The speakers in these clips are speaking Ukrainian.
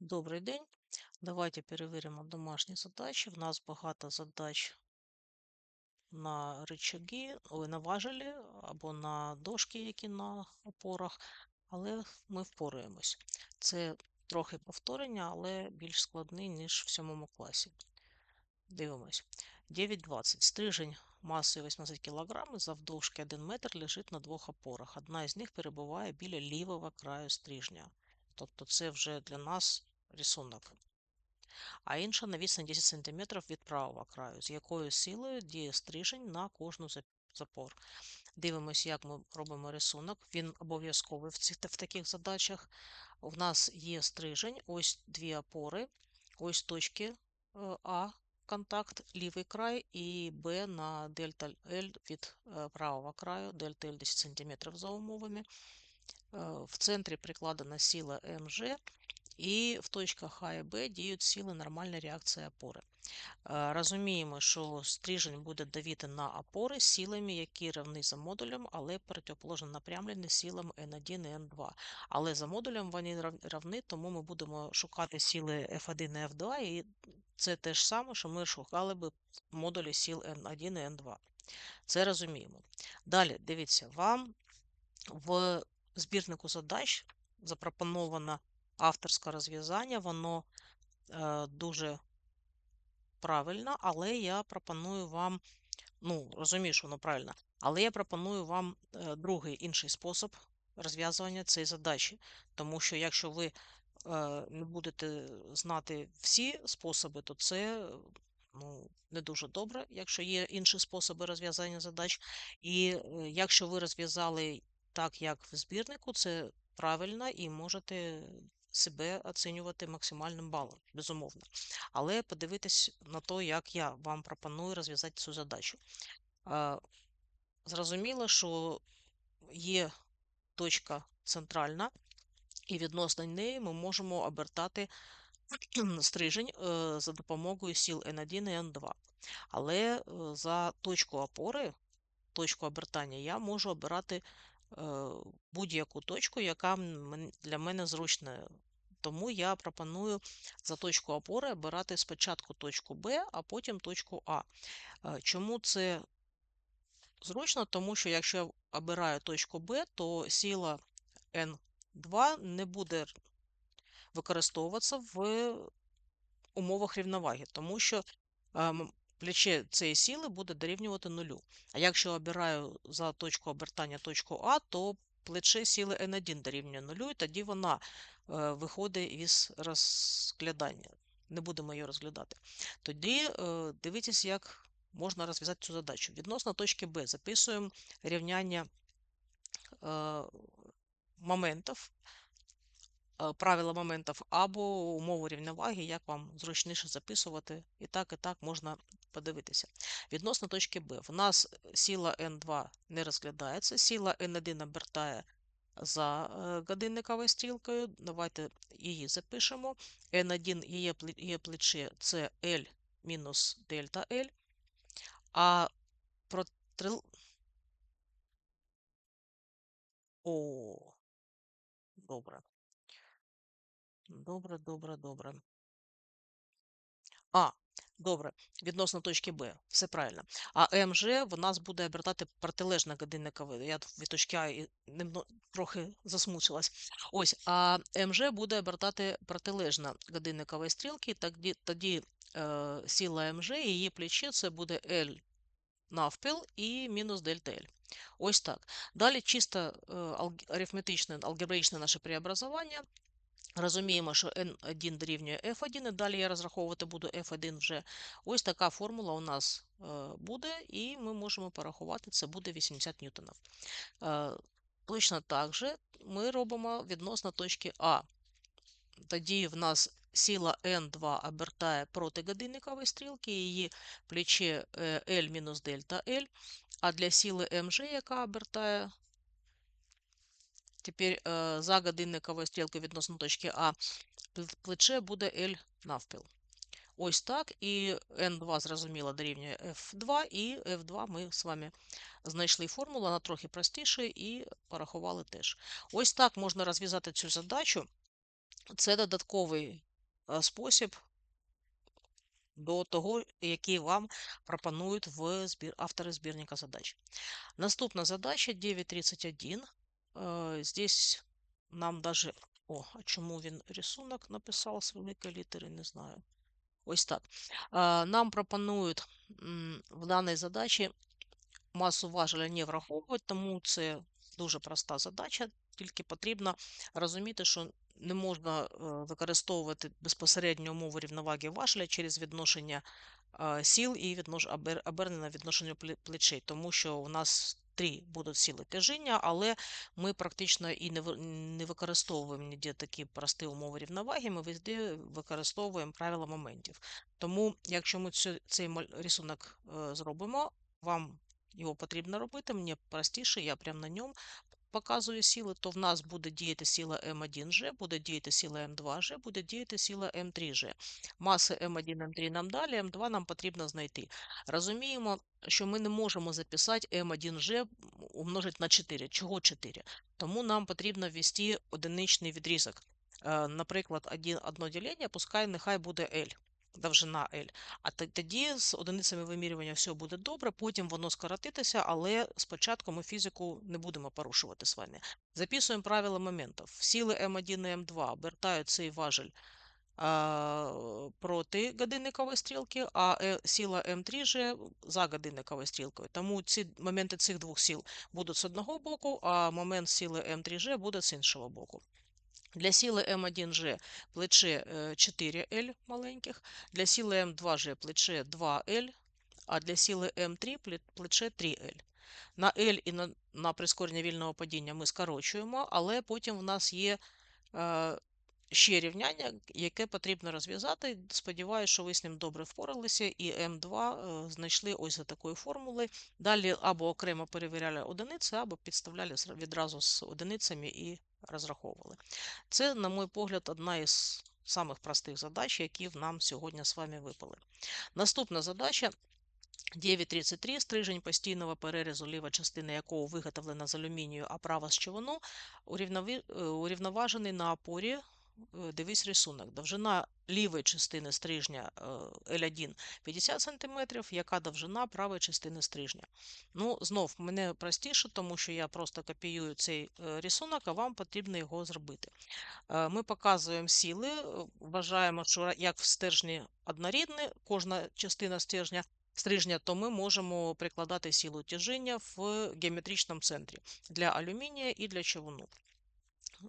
Добрий день. Давайте перевіримо домашні задачі. В нас багато задач на рычаги, ой, на важелі або на дошки, які на опорах, але ми впораємось. Це трохи повторення, але більш складний, ніж в сьомому класі. Дивимось. 9.20. Стрижень масою 18 кг завдовжки 1 метр лежить на двох опорах. Одна із них перебуває біля лівого краю стрижня. Тобто це вже для нас рисунок. А інша на відстані 10 см від правого краю, з якою силою діє стрижень на кожну запор. Дивимося, як ми робимо рисунок. Він обов'язковий в, цих, в таких задачах. У нас є стрижень, ось дві опори, ось точки е, А, контакт, лівий край, і Б на дельта L від е, правого краю, дельта L 10 см за умовами. Е, в центрі прикладена сила МЖ, і в точках А і Б діють сили нормальної реакції опори. Розуміємо, що стрижень буде давити на опори силами, які равні за модулем, але протиположно напрямлені силам N1 і N2. Але за модулем вони равні, тому ми будемо шукати сили F1 і F2, і це те ж саме, що ми шукали б модулі сил N1 і N2. Це розуміємо. Далі, дивіться, вам в збірнику задач запропоновано авторське розв'язання, воно е, дуже правильно, але я пропоную вам, ну, розумію, що воно правильно, але я пропоную вам е, другий інший спосіб розв'язування цієї задачі. Тому що якщо ви е, не будете знати всі способи, то це ну, не дуже добре, якщо є інші способи розв'язання задач. І е, якщо ви розв'язали так, як в збірнику, це правильно і можете себе оцінювати максимальним балом, безумовно. Але подивитись на те, як я вам пропоную розв'язати цю задачу. Зрозуміло, що є точка центральна, і відносно неї ми можемо обертати стрижень е, за допомогою сіл N1 і N2. Але е, за точку опори, точку обертання, я можу обирати будь-яку точку, яка для мене зручна. Тому я пропоную за точку опори обирати спочатку точку Б, а потім точку А. Чому це зручно? Тому що якщо я обираю точку Б, то сила N2 не буде використовуватися в умовах рівноваги, тому що плече цієї сили буде дорівнювати нулю. А якщо я обираю за точку обертання точку А, то плече сили N1 дорівнює нулю, і тоді вона е, виходить із розглядання. Не будемо її розглядати. Тоді е, дивіться, як можна розв'язати цю задачу. Відносно точки Б записуємо рівняння е, моментів, правила моментів або умову рівноваги, як вам зручніше записувати. І так, і так можна подивитися. Відносно точки Б. В нас сила N2 не розглядається, сила N1 обертає за годинниковою стрілкою. Давайте її запишемо. N1 її плече це L мінус дельта L. А про О, добре. Добре, добре, добре. А, добре, відносно точки Б, все правильно. А МЖ в нас буде обертати протилежно годинникове. Я від точки А і трохи засмучилась. Ось, а МЖ буде обертати протилежно годинникової стрілки, тоді тоді е, сила МЖ її плече це буде L навпіл і мінус дельта L. Ось так. Далі чисто е, арифметичне, алгебраїчне наше преобразування. Розуміємо, що N1 дорівнює F1, і далі я розраховувати буду F1 вже. Ось така формула у нас е, буде, і ми можемо порахувати, це буде 80 ньютонів. Е, точно так же ми робимо відносно точки А. Тоді в нас сила N2 обертає проти годинникової стрілки, її плече L мінус дельта L, а для сили МЖ, яка обертає Тепер е, за годинниковою стрілкою відносно точки А плече буде L навпіл. Ось так. І N2, зрозуміло, дорівнює F2, і F2 ми з вами знайшли формулу, вона трохи простіша, і порахували теж. Ось так можна розв'язати цю задачу. Це додатковий е, спосіб до того, який вам пропонують в автори збірника задач. Наступна задача 9.31. Е, Здесь нам даже... О, а чому він рисунок написав з великої літери, не знаю. Ось так. Е, Нам пропонують в даній задачі масу важеля не враховувати, тому це дуже проста задача, тільки потрібно розуміти, що не можна е, використовувати безпосередньо умови рівноваги важеля через відношення е, сіл і віднош... обер- обернене відношення плечей, тому що у нас три будуть сили тяжіння, але ми практично і не, використовуємо ніде такі прості умови рівноваги, ми везде використовуємо правила моментів. Тому, якщо ми цей рисунок е, зробимо, вам його потрібно робити, мені простіше, я прямо на ньому показую сили, то в нас буде діяти сила М1G, буде діяти сила М2G, буде діяти сила М3G. Маси М1, М3 нам далі, М2 нам потрібно знайти. Розуміємо, що ми не можемо записати М1G умножити на 4. Чого 4? Тому нам потрібно ввести одиничний відрізок. Е, Наприклад, одно ділення, пускай нехай буде L, довжина L. А тоді з одиницями вимірювання все буде добре, потім воно скоротитися, але спочатку ми фізику не будемо порушувати з вами. Записуємо правила моментів. Сили М1 і М2 обертають цей важель проти годинникової стрілки, а е, сила М3 же за годинниковою стрілкою. Тому ці моменти цих двох сил будуть з одного боку, а момент сили М3G буде з іншого боку. Для сіли М1G плече 4L маленьких, для сіли М2G плече 2L, а для сили М3 плече 3L. На L і на, на прискорення вільного падіння ми скорочуємо, але потім в нас є е, ще рівняння, яке потрібно розв'язати. Сподіваюся, що ви з ним добре впоралися, і М2 е, знайшли ось за такою формулою. Далі або окремо перевіряли одиниці, або підставляли відразу з одиницями і розраховували. Це, на мій погляд, одна із самих простих задач, які нам сьогодні з вами випали. Наступна задача 9.33. Стрижень постійного перерізу, ліва частина якого виготовлена з алюмінію, а права з урівнові- е, урівноважений на опорі. Е, Дивись рисунок. Довжина лівої частини стрижня е, L1 50 см, яка довжина правої частини стрижня. Ну, знов, мене простіше, тому що я просто копіюю цей е, рисунок, а вам потрібно його зробити. Е, Ми показуємо сили, е, вважаємо, що як в стержні однорідні, кожна частина стержня стрижня, то ми можемо прикладати силу тяжіння в геометричному центрі для алюмінія і для човуну.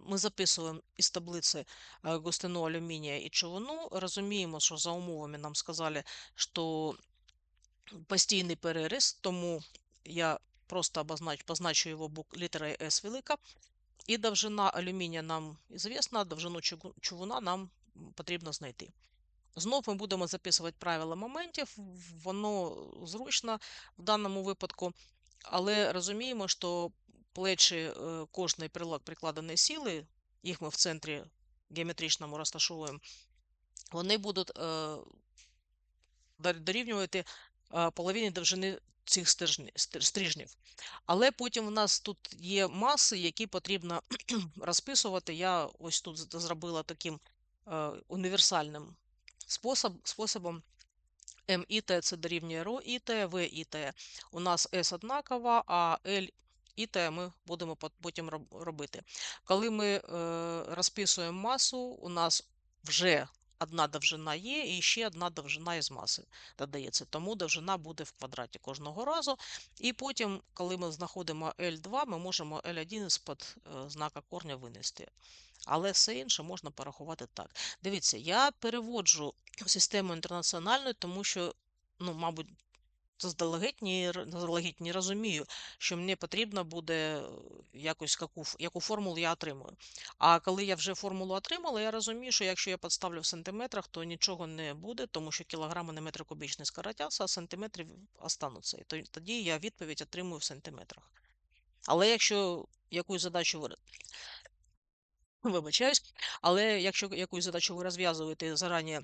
Ми записуємо із таблиці е, густину алюмінія і човуну. Розуміємо, що за умовами нам сказали, що постійний переріз, тому я просто обознач, позначу його літерою S велика. І довжина алюмінія нам звісна, довжину човуна нам потрібно знайти. Знов ми будемо записувати правила моментів, воно зручно в даному випадку, але розуміємо, що плечі е, кожної прилад- прикладеної сили, їх ми в центрі геометричному розташовуємо, вони будуть е, дорівнювати е, половині довжини цих стрижнів. Але потім у нас тут є маси, які потрібно розписувати. Я ось тут зробила таким е, універсальним способ, способом. МІТ це дорівнює ро В ІТ. У нас С однакова, а L ІТ ми будемо потім робити. Коли ми е, розписуємо масу, у нас вже одна довжина є, і ще одна довжина із маси додається. Тому довжина буде в квадраті кожного разу. І потім, коли ми знаходимо L2, ми можемо L1 з-під е, знака корня винести. Але все інше можна порахувати так. Дивіться, я переводжу систему інтернаціональну, тому що, ну, мабуть, заздалегідь р- заздалегідь не розумію, що мені потрібно буде е, якось яку, яку формулу я отримую. А коли я вже формулу отримала, я розумію, що якщо я підставлю в сантиметрах, то нічого не буде, тому що кілограми на метр кубічний скоротяться, а сантиметри остануться. І тоді я відповідь отримую в сантиметрах. Але якщо якусь задачу ви Вибачаюсь, але якщо якусь задачу ви розв'язуєте зарані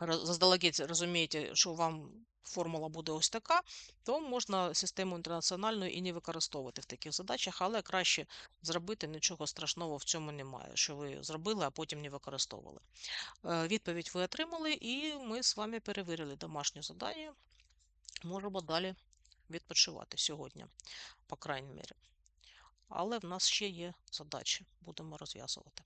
заздалегідь розумієте, що вам формула буде ось така, то можна систему інтернаціональну і не використовувати в таких задачах, але краще зробити нічого страшного в цьому немає, що ви зробили, а потім не використовували. Е, Відповідь ви отримали, і ми з вами перевірили домашнє завдання. Можемо далі відпочивати сьогодні, по крайній мірі. Але в нас ще є задачі, будемо розв'язувати.